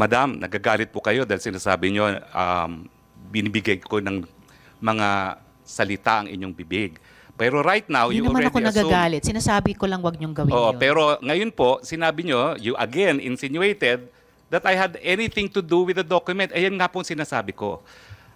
Madam, nagagalit po kayo dahil sinasabi nyo, um, binibigay ko ng mga salita ang inyong bibig. Pero right now, Hindi you naman already ako assume... nagagalit. Sinasabi ko lang wag niyong gawin Oo, yun. pero ngayon po, sinabi nyo, you again insinuated that I had anything to do with the document. Ayan nga po ang sinasabi ko.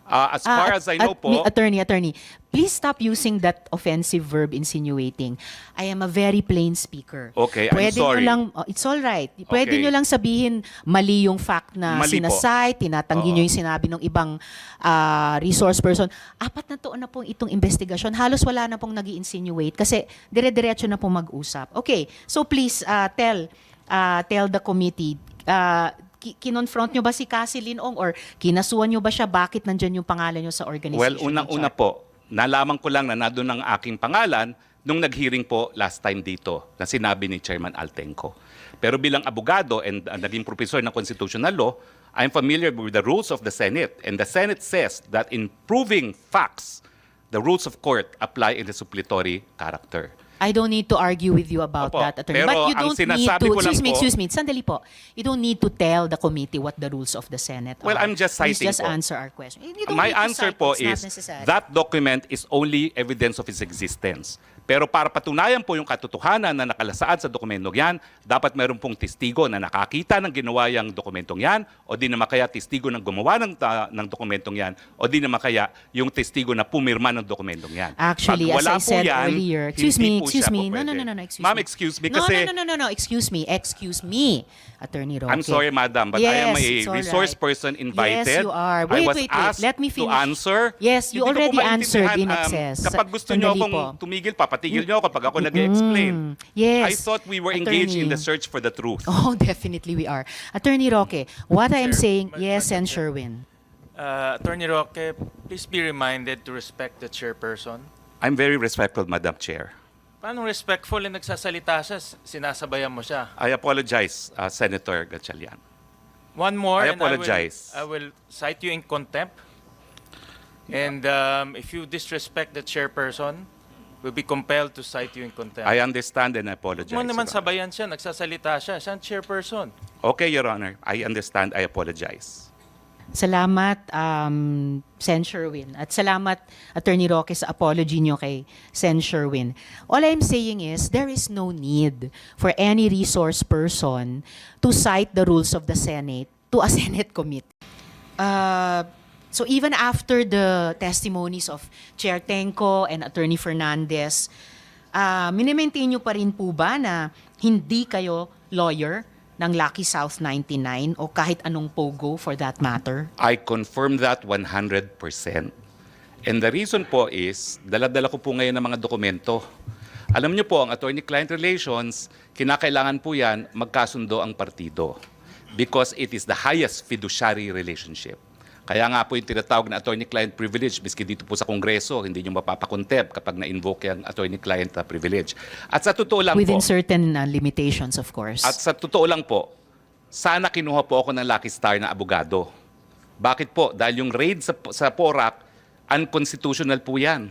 Ah, as Ah, far at- as I know at- po, attorney, attorney, please stop using that offensive verb insinuating. I am a very plain speaker. Okay, I'm Pwede sorry. Nyo lang, oh, it's all right. Pwede Okay. nyo lang sabihin mali yung fact na Mali po. sinasite, tinatanggi nyo yung sinabi ng ibang ah, resource person. Apat na taon na pong itong investigasyon. Halos wala na pong nag insinuate kasi dire-diretso na pong mag-usap. Okay, so please ah, tell ah, tell the committee ah, kinonfront nyo ba si Cassie Linong or kinasuhan nyo ba siya? Bakit nandyan yung pangalan nyo sa organization? well, unang-una po, nalaman ko lang na nandun ang aking pangalan nung nag-hearing po last time dito na sinabi ni Chairman Altenco. Pero bilang abogado and uh, naging professor ng constitutional law, I'm familiar with the rules of the Senate. And the Senate says that in proving facts, the rules of court apply in the suppletory character. I don't need to argue with you about Opo, that, attorney. pero But you ang don't need sinasabi to, ko lang excuse me, po- excuse me, sandali po. You don't need to tell the committee what the rules of the Senate Well, are. I'm just Please citing just po. answer our question. You don't My need to answer cite, po it's not is necessary. that document is only evidence of its existence. Pero para patunayan po yung katotohanan na nakalasaad sa dokumentong yan, dapat meron pong testigo na nakakita ng ginawa yung dokumentong yan o di naman kaya testigo ng gumawa ng, ta- ng dokumentong yan o di naman kaya yung testigo na pumirma ng dokumentong yan. Actually, Pag as wala I po said yan, earlier, excuse me, excuse me. No, no, no, no, no, excuse Ma'am, excuse me kasi No, no, no, no, no, excuse me, excuse me, Attorney Roque. I'm sorry, madam, but I am Yes, a resource right. person invited. Yes, you are. I Wait, was wait, wait. asked Let me to finish. answer. Yes, you Hindi already answered in um, excess. kapag gusto niyo Sandali akong po. tumigil, papatigil niyo ako kapag ako nag-explain. Mm, yes. I thought we were engaged in the search for the truth. Oh, definitely we are. Attorney Roque, what I am saying, yes, and. Sherwin. Uh, Attorney Roque, please be reminded to respect the chairperson. I'm very respectful, Madam Chair. Paano respectful na nagsasalita siya, s- sinasabayan mo siya? I apologize, uh, Senator Gatchalian. One more, I and I will- apologize. I will, cite you in contempt. And um, if you disrespect the chairperson, we'll be compelled to cite you in contempt. I understand and I apologize. Huwag mo naman Your Honor. sabayan siya, nagsasalita siya. Siya ang chairperson. Okay, Your Honor. I understand. I apologize. Salamat, um, Sen Sherwin. At salamat, Attorney Roque, sa apology niyo kay Sen Sherwin. All I'm saying is, there is no need for any resource person to cite the rules of the Senate to a Senate committee. Uh, so even after the testimonies of Chair Tenko and Attorney Fernandez, uh, minimaintain niyo pa rin po ba na hindi kayo lawyer ng Lucky South 99 o kahit anong pogo for that matter? I confirm that 100%. And the reason po is, dala-dala ko po ngayon ng mga dokumento. Alam niyo po, ang attorney-client relations, kinakailangan po yan magkasundo ang partido. Because it is the highest fiduciary relationship. Kaya nga po yung tinatawag na attorney-client privilege, miski dito po sa Kongreso, hindi nyo mapapakontep kapag na-invoke yung attorney-client privilege. At sa totoo lang Within po, certain uh, limitations, of course. at sa totoo lang po, sana kinuha po ako ng Lucky Star na abogado. Bakit po? Dahil yung raid sa, sa PORAC, unconstitutional po yan.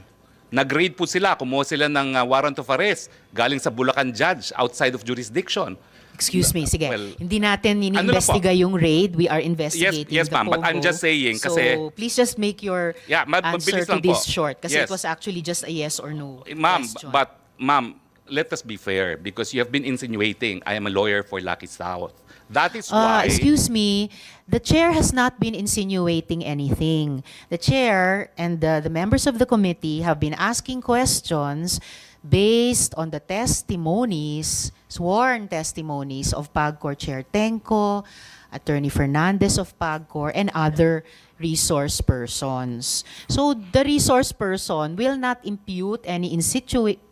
Nag-raid po sila, kumuha sila ng uh, warrant of arrest galing sa Bulacan judge outside of jurisdiction. Excuse me, sige. well, Hindi natin ano na iniimbestiga yung raid. We are investigating yes, the ma'am, but I'm just saying so, kasi- please just make your Yeah, ma- answer to this po. short. Kasi Yes. it was actually just a yes or no Eh, Ma'am, but ma'am, let us be fair because you have been insinuating I am a lawyer for Lucky South. That is Uh, why... excuse me, the chair has not been insinuating anything. The chair and the, the members of the committee have been asking questions based on the testimonies, sworn testimonies of PAGCOR Chair Tenko, Attorney Fernandez of PAGCOR, and other resource persons. So the resource person will not impute any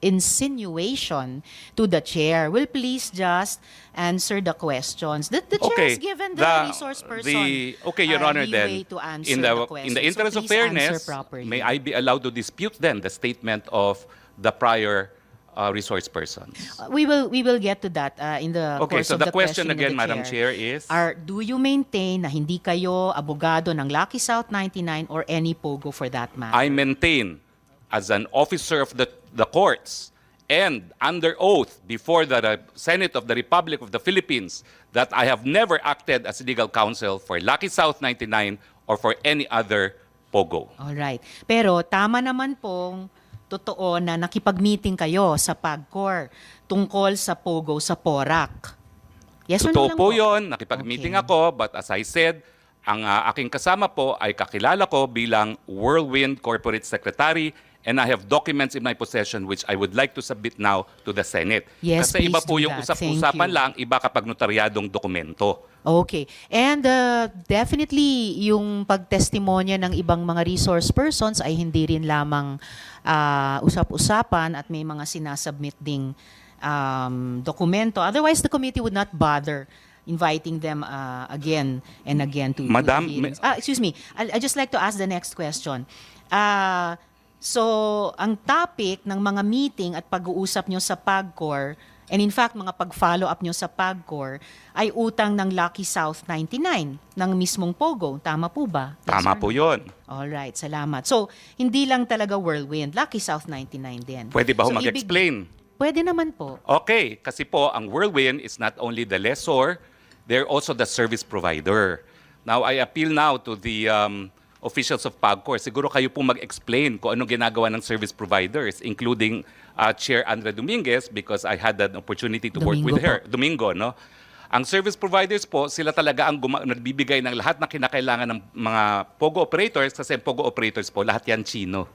insinuation to the chair. Will please just answer the questions. The, the chair has given the, resource person the- okay, Your uh, Honor, leeway then, to answer in the, the, question. in the So interest of please answer fairness, may I be allowed to dispute then the statement of the prior uh, resource persons? Uh, we will we will get to that uh, in the Okay, course so of the the question again, Madam Chair, is Are, do you maintain na hindi kayo abogado ng Lucky South 99 or any POGO for that matter? I maintain as an officer of the, the courts and under oath before the Senate of the Republic of the Philippines that I have never acted as legal counsel for Lucky South 99 or for any other POGO. Alright. Pero tama naman pong totoo na nakipag-meeting kayo sa PAGCOR tungkol sa POGO sa PORAC. Yes or no Totoo lang po yun, nakipag-meeting Okay. ako, but as I said, ang ah, aking kasama po ay kakilala ko bilang Whirlwind Corporate Secretary and I have documents in my possession which I would like to submit now to the Senate. Yes, Kasi iba po yung usap-usapan lang, iba kapag notaryadong dokumento. Okay. And uh, definitely, yung pagtestimonya ng ibang mga resource persons ay hindi rin lamang ah, usap-usapan at may mga sinasubmit ding um, dokumento. Otherwise, the committee would not bother inviting them uh, again and again to, to Madam, hearings. may- Ah, excuse me. I, I just like to ask the next question. Ah, so, ang topic ng mga meeting at pag-uusap nyo sa PAGCOR, and in fact, mga pag-follow up nyo sa PAGCOR, ay utang ng Lucky South 99 ng mismong Pogo. Tama po ba? Yes Tama po yun. Alright, salamat. So, hindi lang talaga Whirlwind, Lucky South 99 din. Pwede ba ho So, ibig- mag-explain? Pwede naman po. Okay, kasi po ang Whirlwind is not only the lessor, they're also the service provider. Now, I appeal now to the um, officials of PAGCOR. Siguro kayo po mag-explain kung anong ginagawa ng service providers, including uh, Chair Andrea Dominguez because I had an opportunity to work Domingo with her. po. Domingo, no? Ang service providers po, sila talaga ang guma- nagbibigay ng lahat na kinakailangan ng mga POGO operators kasi ang POGO operators po, lahat yan Chino.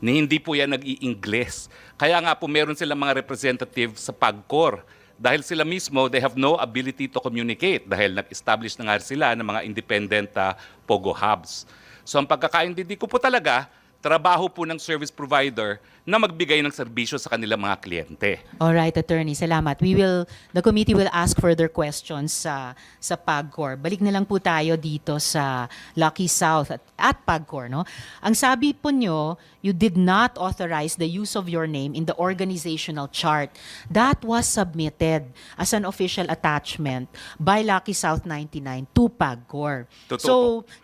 Ni hindi po yan nag-i-Ingles. Kaya nga po meron silang mga representative sa PAGCOR. Dahil sila mismo, they have no ability to communicate dahil nag-establish na nga sila ng mga independent ah, POGO hubs. So ang pagkakaintindi ko po talaga, trabaho po ng service provider na magbigay ng serbisyo sa kanilang mga kliyente. All right, attorney, salamat. We will the committee will ask further questions sa sa PAGCOR. Balik na lang po tayo dito sa Lucky South at, at PAGCOR, no? Ang sabi po nyo, you did not authorize the use of your name in the organizational chart. That was submitted as an official attachment by Lucky South 99 to PAGCOR. Totoo so,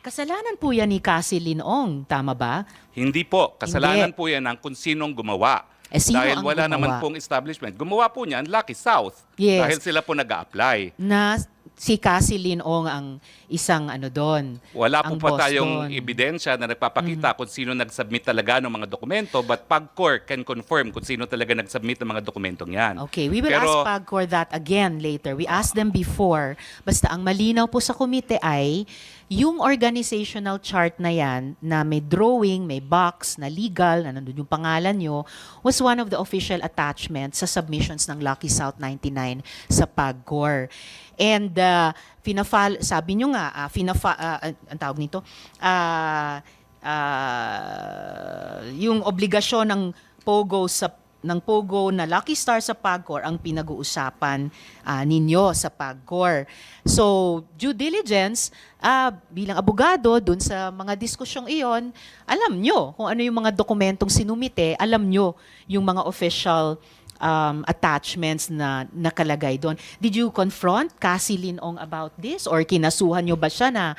kasalanan po yan ni Cassie Linong, tama ba? Hindi po. Kasalanan Hindi. po yan ng kung sinong gumawa. Eh, sino dahil ang wala gumawa? naman pong establishment. Gumawa po niyan Lucky South. Yes. Dahil sila po nag apply na si Cassie Linong ang isang ano doon. Wala po ang pa boss tayong doon. Mm-hmm. ebidensya na nagpapakita kung sino nag-submit talaga ng mga dokumento but PAGCOR can confirm kung sino talaga nag-submit ng mga dokumentong yan. Okay, we will Pero, ask PAGCOR that again later. We asked them before. Basta ang malinaw po sa komite ay yung organizational chart na yan na may drawing, may box, na legal, na nandun yung pangalan nyo, was one of the official attachments sa submissions ng Lucky South 99 sa PAGCOR. And uh, finafal, sabi nyo nga, uh, finafa, ah, ang tawag nito, ah, ah, yung obligasyon ng POGO sa ng POGO na Lucky Star sa PAGCOR ang pinag-uusapan ah, ninyo sa PAGCOR. So, due diligence, ah, bilang abogado, dun sa mga diskusyong iyon, alam nyo kung ano yung mga dokumentong sinumite, alam nyo yung mga official um, attachments na nakalagay doon. Did you confront Cassie Linong about this? Or kinasuhan nyo ba siya na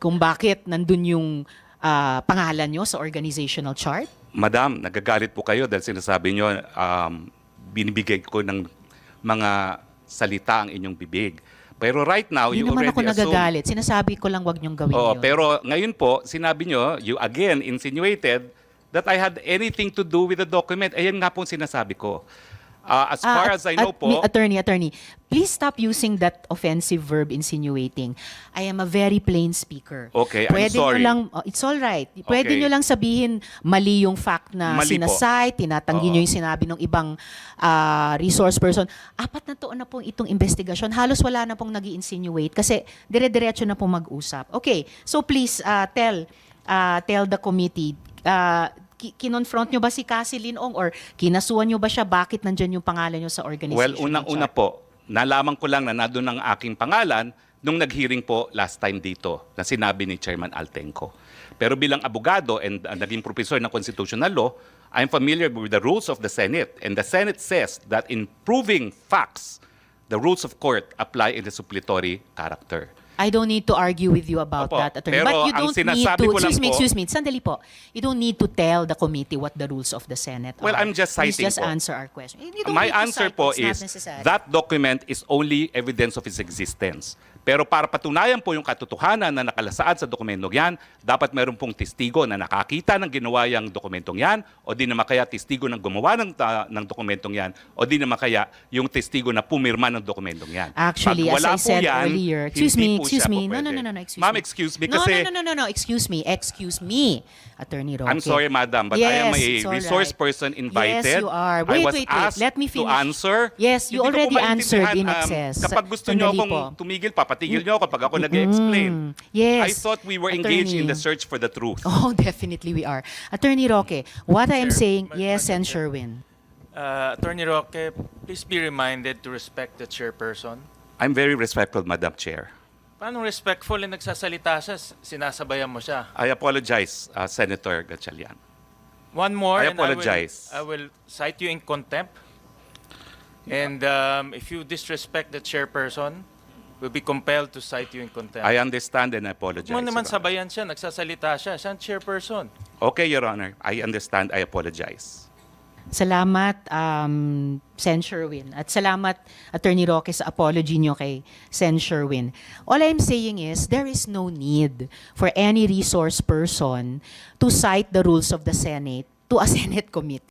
kung bakit nandun yung ah, pangalan nyo sa organizational chart? Madam, nagagalit po kayo dahil sinasabi nyo, um, binibigay ko ng mga salita ang inyong bibig. Pero right now, Hindi you naman already ako assume... nagagalit. Sinasabi ko lang wag niyong gawin Oo, yun. pero ngayon po, sinabi nyo, you again insinuated that I had anything to do with the document. Ayan nga po sinasabi ko. Ah, as Ah, far at- as I know at- po, Attorney, attorney, please stop using that offensive verb insinuating. I am a very plain speaker. Okay, I'm Pwede sorry. Nyo lang, oh, it's all right. Pwede Okay. nyo lang sabihin mali yung fact na Mali po. sinasay, tinatanggi nyo yung sinabi ng ibang ah, resource person. Apat na taon na pong itong investigasyon. Halos wala na pong nag insinuate kasi dire-diretso na pong mag-usap. Okay, so please ah, tell ah, tell the committee ah, kinonfront nyo ba si Cassie Linong or kinasuhan nyo ba siya bakit nandyan yung pangalan nyo sa organization? well, unang-una po, nalaman ko lang na nandun ang aking pangalan nung nag-hearing po last time dito na sinabi ni Chairman Altenco. Pero bilang abogado and uh, naging professor ng constitutional law, I'm familiar with the rules of the Senate. And the Senate says that in proving facts, the rules of court apply in the suppletory character. I don't need to argue with you about Opo, that, attorney. pero But you ang don't need sinasabi to, ko lang excuse me, po- excuse me, sandali po. You don't need to tell the committee what the rules of the Senate Well, are. I'm just Please citing just po. answer our question. You don't My need to answer cite, po it's not is necessary. that document is only evidence of its existence. Pero para patunayan po yung katotohanan na nakalasaad sa dokumentong yan, dapat meron pong testigo na nakakita ng ginawa yung dokumentong yan o di naman kaya testigo ng gumawa ng, ta- ng dokumentong yan o di naman kaya yung testigo na pumirma ng dokumentong yan. Actually, Pag as wala I po said yan, earlier, excuse hindi me, po excuse siya me. po No, no, pwede. no, no, no, excuse Ma'am, me. excuse me No, kasi No, no, no, no, no, excuse me, excuse me, Attorney Roque. I'm sorry, madam, but I am Yes, a all resource right. person invited. Yes, you are. I Wait, was wait, wait. asked Let me to finish. answer. Yes, you Hindi ko po already answered in maintindihan, um, excess. kapag gusto niyo Sandali akong po. tumigil, papatigil niyo ako kapag ako nag-explain. Mm, yes. I thought we were engaged in the Attorney. search for the truth. Oh, definitely we are. Attorney Roque, what I am saying, yes, and Chair. Sherwin. Uh, Attorney Roque, please be reminded to respect the chairperson. I'm very respectful, Madam Chair. Paano respectful na nagsasalita siya, sinasabayan mo siya? I apologize, uh, Senator Gatchalian. One more, I and apologize. I will, I will cite you in contempt. And um, if you disrespect the chairperson, we'll be compelled to cite you in contempt. I understand and I apologize. Mo naman sabayan siya, nagsasalita siya, siya chairperson. Okay, Your Honor. I understand. I apologize. Salamat, um, Sen Sherwin. At salamat, Attorney Roque, sa apology nyo kay Sen Sherwin. All I'm saying is, there is no need for any resource person to cite the rules of the Senate to a Senate committee.